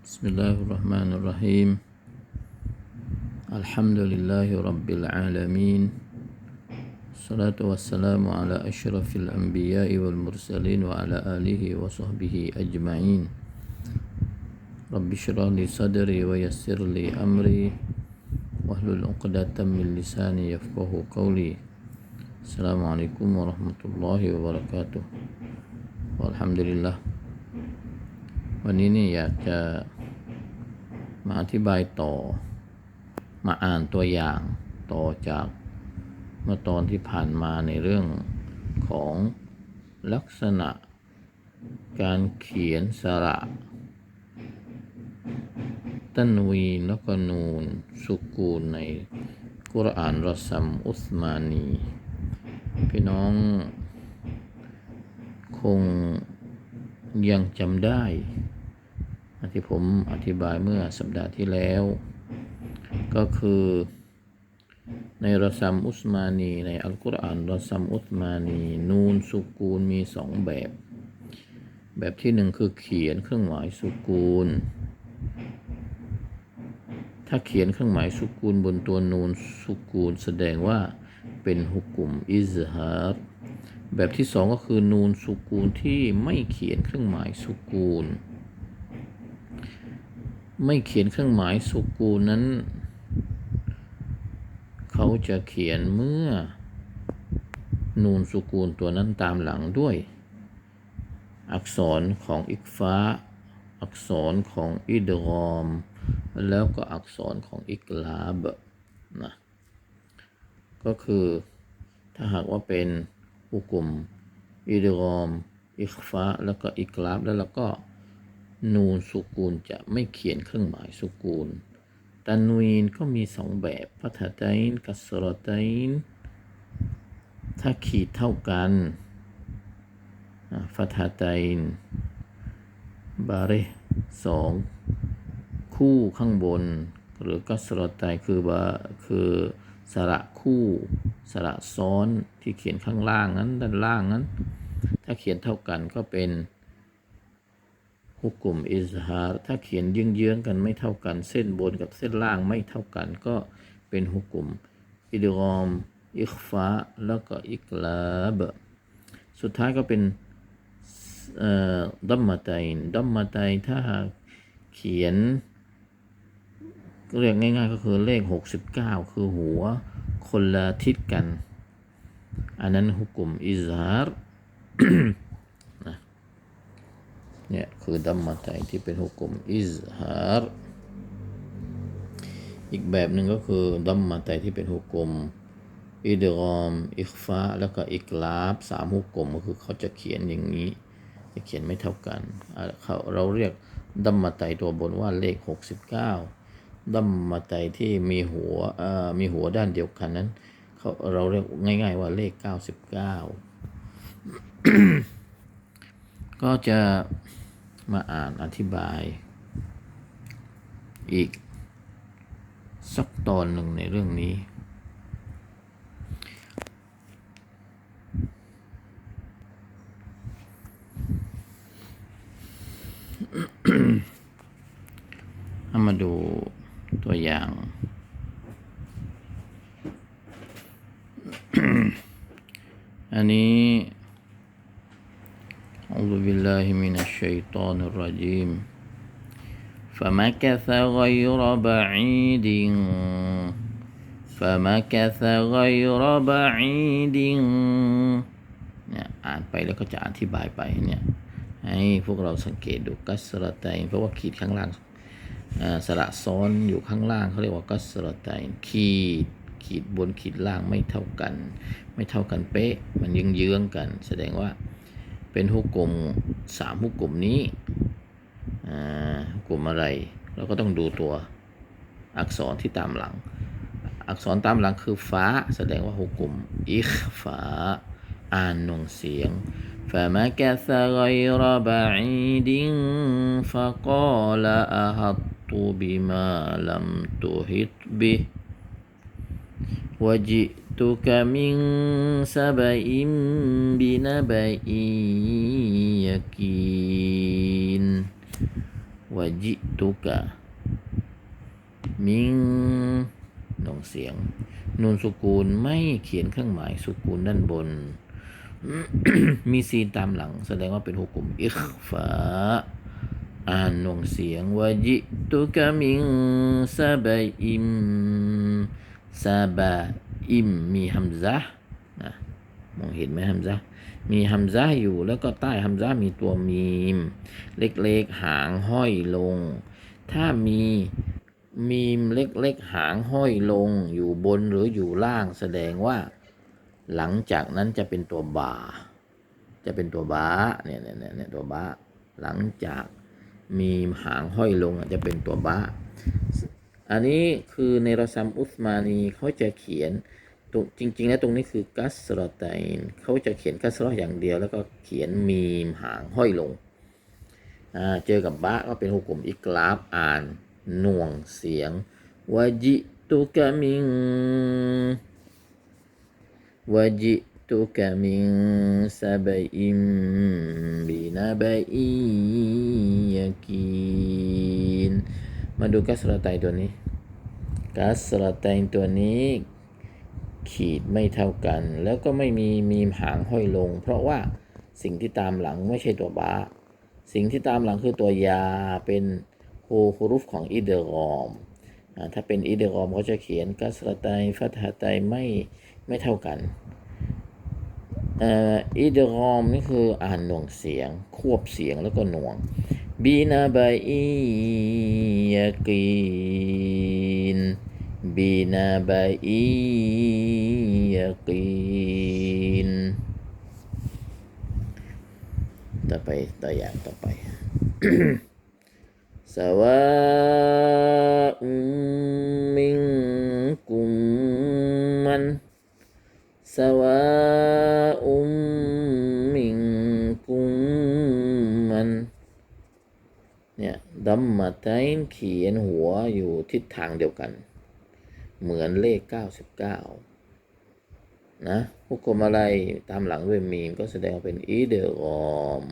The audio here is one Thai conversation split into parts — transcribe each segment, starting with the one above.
بسم الله الرحمن الرحيم. الحمد لله رب العالمين. الصلاة والسلام على أشرف الأنبياء والمرسلين وعلى آله وصحبه أجمعين. رب اشرح لي صدري ويسر لي أمري. واحلل عقدة من لساني يفقه قولي. السلام عليكم ورحمة الله وبركاته. والحمد لله. วันนี้นี่อยากจะมาอธิบายต่อ มาอ่านตัวอย่างต่อจากเมื่อตอนที่ผ่านมาในเรื่องของลักษณะการเขียนสระตันวีนแล้วก็นูนสุกูลในกุรอานรอซัมอุสมานี พี่น้องคงยังจำได้ ที่ผมอธิบายเมื่อสัปดาห์ที่แล้ว ก็คือในรซัมอุสมานีในอัลกุรอานรซัมอุสมานีนูนสุกูลมีสองแบบ แบบที่หนึ่งคือเขียนเครื่องหมายสุกูล ถ้าเขียนเครื่องหมายสุกูลบนตัวนูนสุกูลแสดงว่าเป็นฮุกุมอิซฮาร์แบบที่สองก็คือนูนสุกูลที่ไม่เขียนเครื่องหมายสุกูล ไม่เขียนเครื่องหมายสุกูนั้น เขาจะเขียนเมื่อ นูนสุกูลตัวนั้นตามหลังด้วย อักษรของอิกฟ้า อักษรของอิดรอม แล้วก็อักษรของอิกลาบนะก็คือถ้าหากว่าเป็นอุกุมอิดรอม อิกฟ้าแล้วก็อิกลาบแล้วเราก็ นูนสุกูลจะไม่เขียนเครื่องหมายสุกูลตันวีนก็มีสองแบบพัทไตนกัสรไตนถ้าขีดเท่ากันฟัทไตนบาเรสองคู่ข้างบน หรือกัสรไตคือบาคือสระคู่สระซ้อนที่เขียนข้างล่างนั้นด้านล่างนั้น ถ้าเขียนเท่ากันก็เป็น ฮุกกุมอิซฮาร์ถ้าเขียนเยื้องๆกันไม่เท่ากัน เส้นบนกับเส้นล่างไม่เท่ากัน ก็เป็นฮุกกุมอิดรอมอิคฟาแล้วก็อิกลาบสุดท้ายก็เป็นดัมมาไตน์ดัมมาไตน์ถ้าเขียน เรียกง่ายๆก็คือเลข 69 คือหัวคนละทิศกัน อันนั้นฮุกุมอิซฮาร์ คือดัมมาไตที่เป็นฮุกุมอิซฮาร์อีกแบบหนึ่งก็คือดัมมาไตที่เป็นฮุกุมอิดรอมอิคฟาแล้วก็อิกลาบสามฮุกุมก็คือเขาจะเขียนอย่างนี้ จะเขียนไม่เท่ากันเขาเราเรียกดัมมาไตตัวบนว่าเลข 69ดัมมาไตที่มีหัวมีหัวด้านเดียวกันนั้นเขาเราเรียกง่าย ๆ ว่าเลข 99 ก็จะ มาอ่านอธิบาย อีก สักตอนหนึ่งในเรื่องนี้เอามาดูตัวอย่างอันนี้ أعوذ بالله من الشيطان الرجيم فمكث غير بعيد فمكث غير بعيد เนี่ยอ่านไปแล้วก็จะอธิบายไปเนี่ยให้พวกเราสังเกตดูกัสรตัยเพราะว่าขีดข้างล่างสระซ้อนอยู่ข้างล่างเขาเรียกว่ากัสรตัยขีดขีดบนขีดล่างไม่เท่ากัน ไม่เท่ากันเป๊ะมันยืงเยื้องกัน แสดงว่า เป็นฮุกกลมสามฮุกกลมนี้ฮุกกลมอะไร เราก็ต้องดูตัวอักษรที่ตามหลัง อักษรตามหลังคือฟ้า แสดงว่าฮุกกลมอิคฟ้าอ่านนงเสียง فمكث غير بعيد فقال أحطت بما لم تحط به وجئتك من سبأ بنبأ يقين วะจิตุกะ มิงหนองเสียง นูนสุกูลไม่เขียนเครื่องหมายสุกูลด้านบน มีซีนตามหลัง แสดงว่าเป็นหุกกลุ่มอิคฟาอ่านหนองเสียงวะจิตุกะมิงซาบะอิม ซาบะอิมมีฮัมซะนะมองเห็นไหมฮัมซะมีฮัมซะอยู่แล้วก็ใต้ฮัมซะมีตัวมีม เล็กๆหางห้อยลง ถ้ามีมีมเล็กๆหางห้อยลงอยู่บนหรืออยู่ล่างแสดงว่า หลังจากนั้นจะเป็นตัวบา จะเป็นตัวบาเนี่ยเนี่ยเนี่ยตัวบาหลังจากมีหางห้อยลงจะเป็นตัวบา อันนี้คือในรอซัมอุสมานีเขาจะเขียนตรงจริง ๆ แล้วตรงนี้คือกัสรอไตน์เขาจะเขียนกัสรออย่างเดียว แล้วก็เขียนมีมหางห้อยลง เจอกับบะก็เป็นหุกกลมอิกลาบอ่านหน่วงเสียงวจิตุกะมิงวจิตุกะมิงซาบอิมบินาบะอียากีน มาดูกัสรไตน์ตัวนี้กัสรไตน์ตัวนี้ขีดไม่เท่ากัน แล้วก็ไม่มีมีมหางห้อยลง เพราะว่าสิ่งที่ตามหลังไม่ใช่ตัวบาสิ่งที่ตามหลังคือตัวยาเป็นฮูฮูรุฟของอิเดรอมอ่าถ้าเป็นอิเดรอมเขาจะเขียนกัสรไตฟัตฮะไตไม่ไม่เท่ากันอ่ออิเดรอมนี่คืออ่านหน่วงเสียง ควบเสียงแล้วก็หน่วง บีนาบาอียากีนบีน ดัมมาไตน์เขียนหัวอยู่ทิศทางเดียวกัน เหมือนเลข 99 นะพวกกลมอะไรตามหลังด้วยมีมก็แสดงว่าเป็นอีเดอรอม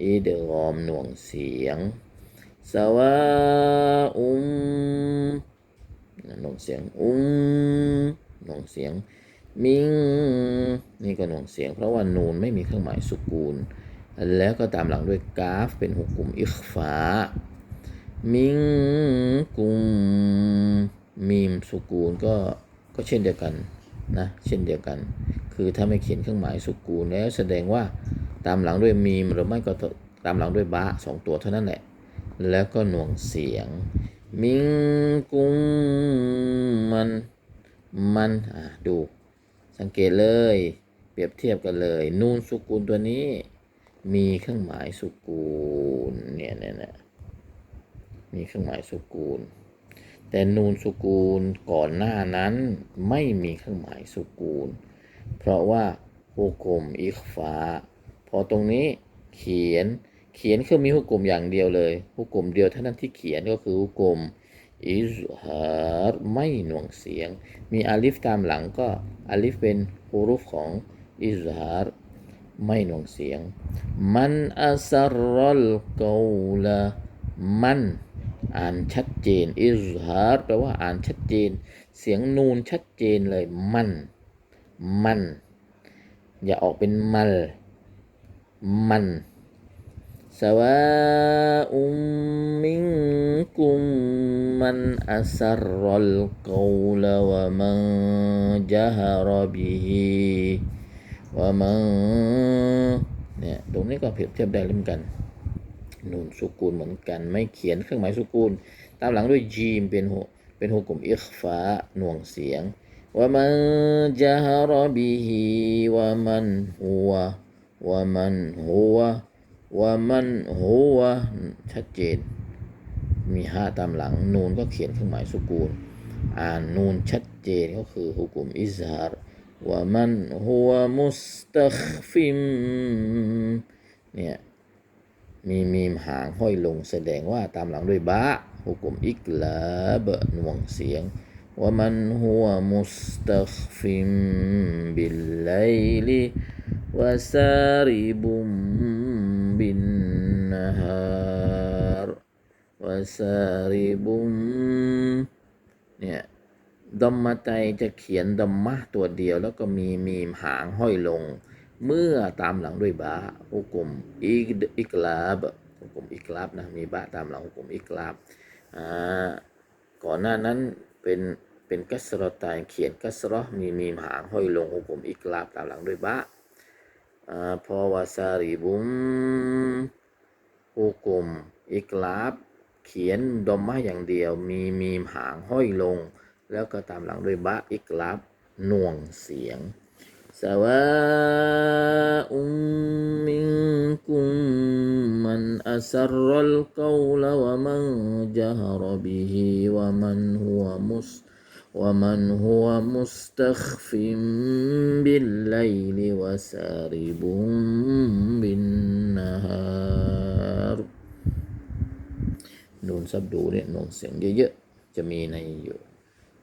อีเดอรอมหน่วงเสียงสวาอุมหน่วงเสียงอุมหน่วงเสียงมิงนี่ก็หน่วงเสียง เพราะว่านูนไม่มีเครื่องหมายสุกูล แล้วก็ตามหลังด้วยกราฟเป็นหกกลุ่มอิคฟามิงกุมมีมสุกูลก็ก็เช่นเดียวกันนะเช่นเดียวกัน คือถ้าไม่เขียนเครื่องหมายสุกูลแล้วแสดงว่าตามหลังด้วยมีมหรือไม่ก็ตามหลังด้วยบะสองตัวเท่านั้นแหละ แล้วก็หน่วงเสียง มิงกุมมันมันอะดูสังเกตเลย เปรียบเทียบกันเลย นูนสุกูลตัวนี้ มีเครื่องหมายสุกูลเนี่ยเนี่ยเนี่ยมีเครื่องหมายสุกูล แต่นูนสุกูลก่อนหน้านั้นไม่มีเครื่องหมายสุกูล เพราะว่าฮุกกลมอิคฟาพอตรงนี้เขียนเขียนคือมีฮุกกลมอย่างเดียวเลยฮุกกลมเดียวเท่านั้นที่เขียนก็คือฮุกกลมอิซฮาร์ไม่หน่วงเสียง มีอาลิฟตามหลังก็อาลิฟเป็นฮูรุฟของอิซฮาร์ ไม่หน่วงเสียง มันอัสรัลกอละมันอ่านชัดเจนอิซฮาร์แปลว่าอ่านชัดเจน เสียงนูนชัดเจนเลยมัน มัน อย่าออกเป็นมัลมันสวาอุมมิงกุมมันอัสรัลกอลวะมันจฮารบิฮิ วะมันเนี่ยตรงนี้ก็เปรียบเทียบได้เหมือนกันนูนสุกูลเหมือนกันไม่เขียนเครื่องหมายสุกูล ตามหลังด้วยจีมเป็นหัวเป็นหัวกลุ่มอิคฟาหน่วงเสียงว่ามันจฮารบิฮิว่ามันหัวว่ามันหัวว่ามันหัวชัดเจน มีห้าตามหลังนูนก็เขียนเครื่องหมายสุกูล อ่านนูนชัดเจนก็คือฮุกุมอิซฮาร์ ว่ามันหัวมุสตัคฟิมเนี่ยมีมีมหางห้อยลงแสดงว่าตามหลังด้วยบะหุกุมอิกลาบะหน่วงเสียงว่ามันหัวมุสตัคฟิมบิลไลลิวะซาริบุมบินนฮารวาซาริบุม ดมมาใจจะเขียนดมมะตัวเดียว แล้วก็มีมีมหางห้อยลง เมื่อตามหลังด้วยบาฮุกุมอิกอิกลาบฮุกุมอิกลาบนะมีบาตามหลังฮุกุมอิกลาบอ่าก่อนหน้านั้นเป็นเป็นกัสรอตายเขียนกัสรอมีมีมหางห้อยลงฮุกุมอิกลาบตามหลังด้วยบาอ่าพอวาซาริบุมฮุกุมอิกลาบ เขียนดมมาอย่างเดียว มีมีมหางห้อยลง แล้วก็ตามหลังด้วยบะอิกลาบหน่วงเสียงสวาอุมมินกุมมันอัสรลกาวลวะมันจฮรบิฮิวะมันฮุวมุส ومن هو مستخف بالليل وسارب بالنهار นูนซับดูเนี่ยนูนเสียงเยอะๆ จะมีในอยู่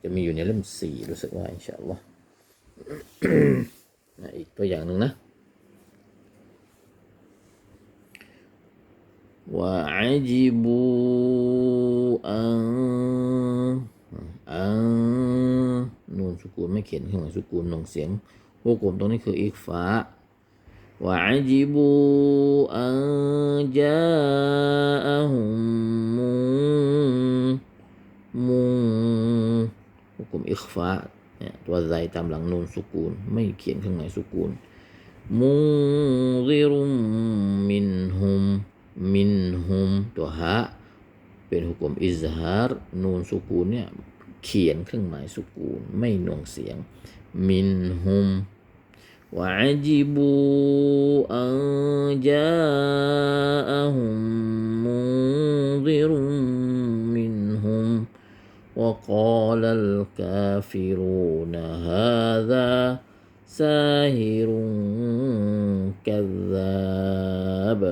จะมีอยู่ในเล่มสี่รู้สึกว่าอินชาอัลลอฮ์อีกตัวอย่างหนึ่งนะว่าจิบูอันอันนูนสุกูลไม่เขียนขึ้นมาสุกูลนองเสียงพวกลมตรงนี้คืออีกฟ้าว่าจิบูอันจาอุมมุม มอิคฟ้าเนี่ยตัวใจตามหลังนูนสุกูล ไม่เขียนข้างในสุกูลมุซิรุมมินฮุมมินฮุมตัวฮะเป็นฮุกมอิซฮาร์นูนสุกูลเนี่ยเขียนเครื่องหมายสุกูล ไม่น่วงเสียงมินฮุมวะจิบูอันจาอฮุมมุซิรุมมินฮุม وقال الكافرون هذا ساهر كذاب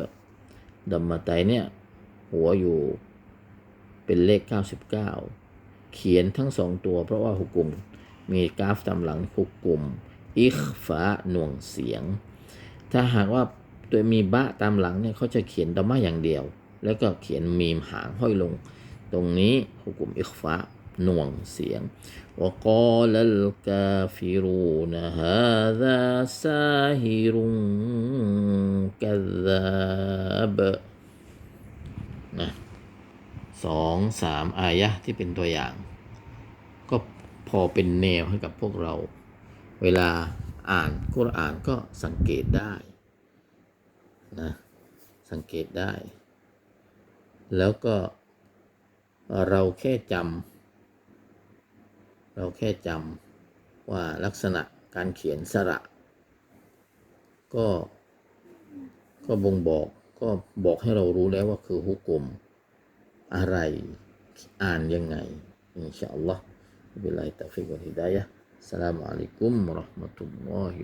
ดัมมาไตเนี่ย หัวอยู่เป็นเลข 99 เขียนทั้งสองตัวเพราะว่าฮุกุม มีกราฟตามหลังฮุกุม อิคฟาหน่วงเสียง ถ้าหากว่าตัวมีบะตามหลังเนี่ยเขาจะเขียนดอมมาอย่างเดียว แล้วก็เขียนมีมหางห้อยลง ตรงนี้ฮุกุมอิฟะหน่วงเสียงวกอลัลกาฟิรูนฮาซาซาฮิรุงกัซาบนะสองสามอายะที่เป็นตัวอย่าง ก็พอเป็นแนวให้กับพวกเรา เวลาอ่านกุรอานก็สังเกตได้นะสังเกตได้ แล้วก็ เราแค่จำเราแค่จำว่าลักษณะการเขียนสระ ก็ก็บ่งบอกก็บอกให้เรารู้แล้วว่าคือฮุกกลมอะไรอ่านยังไง อินชาอัลลอฮ์บิลลาฮิตะฟิกวะฮิดายะสลามุอะลัยกุมราะห์มะตุลลอฮิ